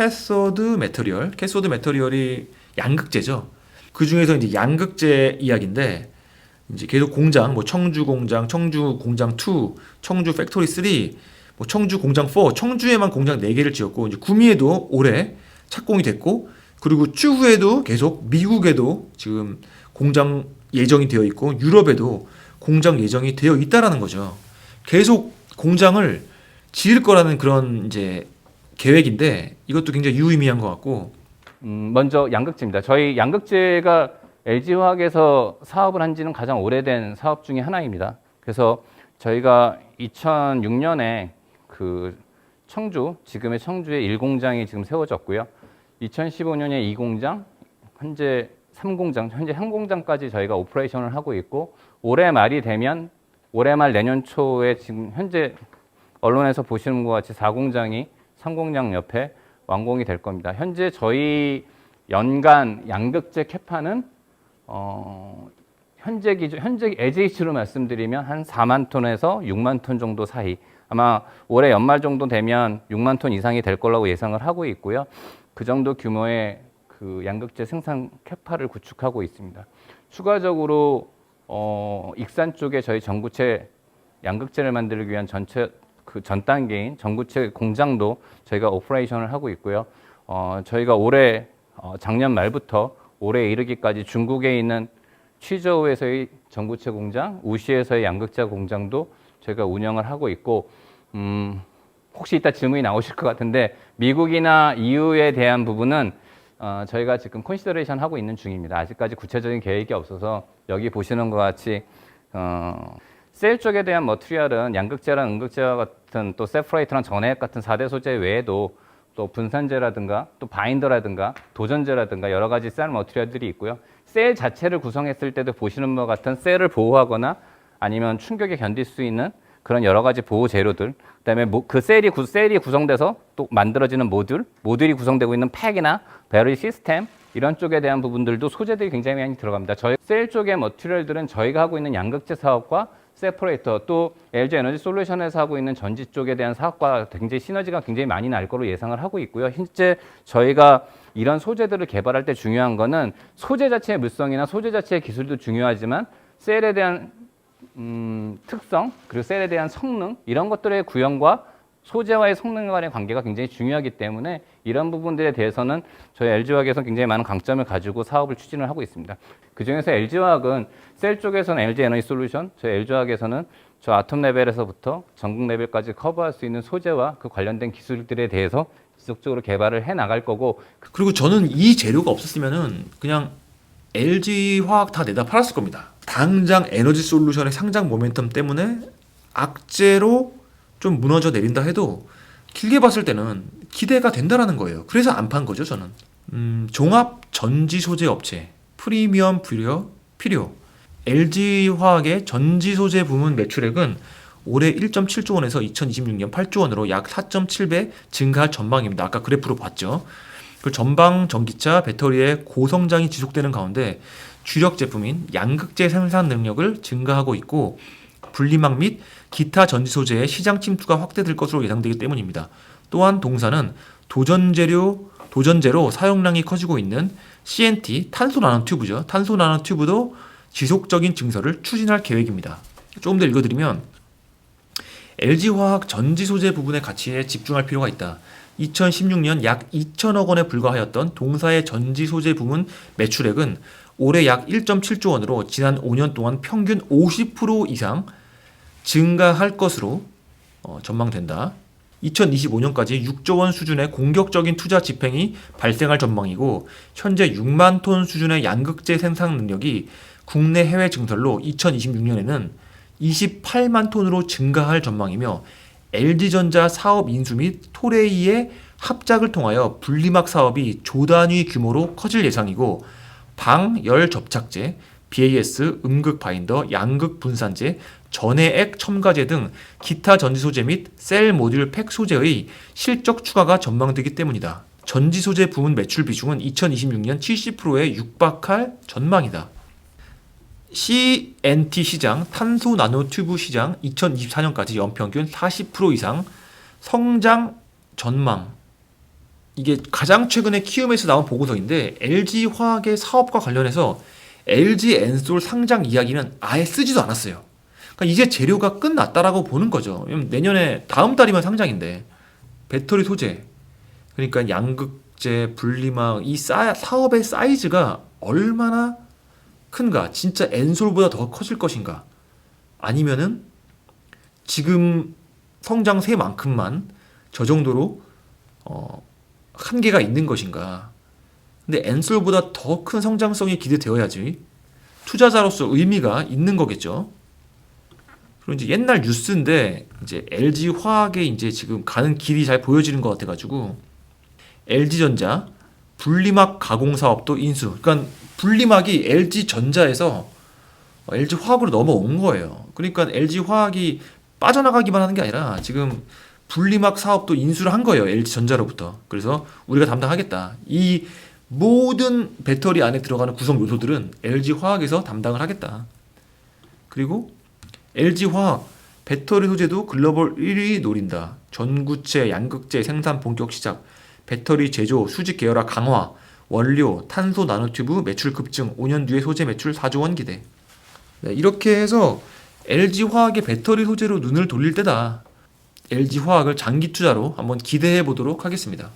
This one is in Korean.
캐소드 메터리얼. 캐소드 메터리얼이 양극재죠. 그 중에서 이제 양극재 이야기인데 이제 계속 공장, 뭐 청주 공장, 청주 공장 2, 청주 팩토리 3, 뭐 청주 공장 4, 청주에만 공장 4개를 지었고 이제 구미에도 올해 착공이 됐고 그리고 추후에도 계속 미국에도 지금 공장 예정이 되어 있고 유럽에도 공장 예정이 되어 있다라는 거죠. 계속 공장을 지을 거라는 그런 이제 계획인데 이것도 굉장히 유의미한 것 같고 음, 먼저 양극재입니다. 저희 양극재가 LG화학에서 사업을 한 지는 가장 오래된 사업 중에 하나입니다. 그래서 저희가 2006년에 그 청주, 지금의 청주에 1공장이 지금 세워졌고요. 2015년에 2공장, 현재 3공장, 현재 한 공장까지 저희가 오퍼레이션을 하고 있고 올해 말이 되면 올해 말 내년 초에 지금 현재 언론에서 보시는 것 같이 4공장이 3공장 옆에 완공이 될 겁니다. 현재 저희 연간 양극재 캐파는 어, 현재 기준 현재 AJH로 말씀드리면 한 4만 톤에서 6만 톤 정도 사이 아마 올해 연말 정도 되면 6만 톤 이상이 될 거라고 예상을 하고 있고요. 그 정도 규모의 그 양극재 생산 캐파를 구축하고 있습니다. 추가적으로 어, 익산 쪽에 저희 전구체 양극재를 만들기 위한 전체 그 전 단계인 전구체 공장도 저희가 오퍼레이션을 하고 있고요. 어, 저희가 올해 어, 작년 말부터 올해 이르기까지 중국에 있는 취저우에서의 전구체 공장, 우시에서의 양극재 공장도 저희가 운영을 하고 있고 음, 혹시 이따 질문이 나오실 것 같은데 미국이나 EU에 대한 부분은 어, 저희가 지금 컨시더레이션 하고 있는 중입니다. 아직까지 구체적인 계획이 없어서 여기 보시는 것 같이 어, 셀 쪽에 대한 머티리얼은 양극재랑 음극재와 같은 또 세프레이트랑 전해액 같은 4대 소재 외에도 또 분산재라든가 또 바인더라든가 도전재라든가 여러 가지 셀 머티리얼들이 있고요. 셀 자체를 구성했을 때도 보시는 것 같은 셀을 보호하거나 아니면 충격에 견딜 수 있는 그런 여러 가지 보호 재료들, 그다음에 모- 그 셀이 구, 셀이 구성돼서 또 만들어지는 모듈, 모듈이 구성되고 있는 팩이나 배터리 시스템 이런 쪽에 대한 부분들도 소재들이 굉장히 많이 들어갑니다. 저희 셀 쪽의 머티리얼들은 저희가 하고 있는 양극재 사업과 세퍼레이터 또 LG 에너지 솔루션에서 하고 있는 전지 쪽에 대한 사업과 굉장히 시너지가 굉장히 많이 날 거로 예상을 하고 있고요. 실제 저희가 이런 소재들을 개발할 때 중요한 거는 소재 자체의 물성이나 소재 자체의 기술도 중요하지만 셀에 대한 음, 특성 그리고 셀에 대한 성능 이런 것들의 구현과 소재와의 성능 간의 관계가 굉장히 중요하기 때문에 이런 부분들에 대해서는 저희 LG화학에서 굉장히 많은 강점을 가지고 사업을 추진을 하고 있습니다. 그 중에서 LG화학은 셀 쪽에서는 LG 에너지 솔루션, 저희 LG화학에서는 저 아톰 레벨에서부터 전국 레벨까지 커버할 수 있는 소재와 그 관련된 기술들에 대해서 지속적으로 개발을 해 나갈 거고 그리고 저는 이 재료가 없었으면은 그냥 LG 화학 다 내다 팔았을 겁니다. 당장 에너지 솔루션의 상장 모멘텀 때문에 악재로 좀 무너져 내린다 해도 길게 봤을 때는 기대가 된다라는 거예요. 그래서 안 판 거죠, 저는. 음, 종합 전지 소재 업체 프리미엄 필요 필요 LG 화학의 전지 소재 부문 매출액은 올해 1.7조 원에서 2026년 8조 원으로 약 4.7배 증가할 전망입니다. 아까 그래프로 봤죠. 그 전방 전기차 배터리의 고성장이 지속되는 가운데 주력 제품인 양극재 생산 능력을 증가하고 있고 분리막 및 기타 전지 소재의 시장 침투가 확대될 것으로 예상되기 때문입니다. 또한 동사는 도전 재료 도전제로 사용량이 커지고 있는 CNT 탄소 나노 튜브죠. 탄소 나노 튜브도 지속적인 증설을 추진할 계획입니다. 조금 더 읽어드리면 LG화학 전지 소재 부분의 가치에 집중할 필요가 있다. 2016년 약 2천억 원에 불과하였던 동사의 전지 소재 부문 매출액은 올해 약 1.7조 원으로 지난 5년 동안 평균 50% 이상 증가할 것으로 어, 전망된다. 2025년까지 6조 원 수준의 공격적인 투자 집행이 발생할 전망이고 현재 6만 톤 수준의 양극재 생산 능력이 국내 해외 증설로 2026년에는 28만 톤으로 증가할 전망이며 LG전자 사업 인수 및 토레이의 합작을 통하여 분리막 사업이 조단위 규모로 커질 예상이고 방, 열 접착제, BAS, 음극 바인더, 양극 분산제, 전해액 첨가제 등 기타 전지 소재 및 셀 모듈 팩 소재의 실적 추가가 전망되기 때문이다. 전지 소재 부문 매출 비중은 2026년 70%에 육박할 전망이다. CNT 시장, 탄소 나노 튜브 시장 2024년까지 연평균 40% 이상 성장 전망 이게 가장 최근에 키움에서 나온 보고서인데 LG 화학의 사업과 관련해서 LG 엔솔 상장 이야기는 아예 쓰지도 않았어요. 그러니까 이제 재료가 끝났다라고 보는 거죠. 내년에 다음 달이면 상장인데 배터리 소재 그러니까 양극재, 분리막 이 사, 사업의 사이즈가 얼마나 큰가? 진짜 엔솔보다 더 커질 것인가? 아니면은 지금 성장세만큼만 저 정도로 어, 한계가 있는 것인가? 근데 엔솔보다 더 큰 성장성이 기대되어야지 투자자로서 의미가 있는 거겠죠. 그리고 이제 옛날 뉴스인데 이제 LG 화학에 이제 지금 가는 길이 잘 보여지는 것 같아가지고 LG 전자 분리막 가공 사업도 인수. 그러니까 분리막이 LG 전자에서 LG 화학으로 넘어온 거예요. 그러니까 LG 화학이 빠져나가기만 하는 게 아니라 지금 분리막 사업도 인수를 한 거예요. LG 전자로부터. 그래서 우리가 담당하겠다. 이 모든 배터리 안에 들어가는 구성 요소들은 LG 화학에서 담당을 하겠다. 그리고 LG 화학 배터리 소재도 글로벌 1위 노린다. 전구체, 양극재 생산 본격 시작. 배터리 제조, 수직 계열화 강화. 원료, 탄소 나노튜브 매출 급증. 5년 뒤에 소재 매출 4조 원 기대. 네, 이렇게 해서 LG 화학의 배터리 소재로 눈을 돌릴 때다. LG 화학을 장기 투자로 한번 기대해 보도록 하겠습니다.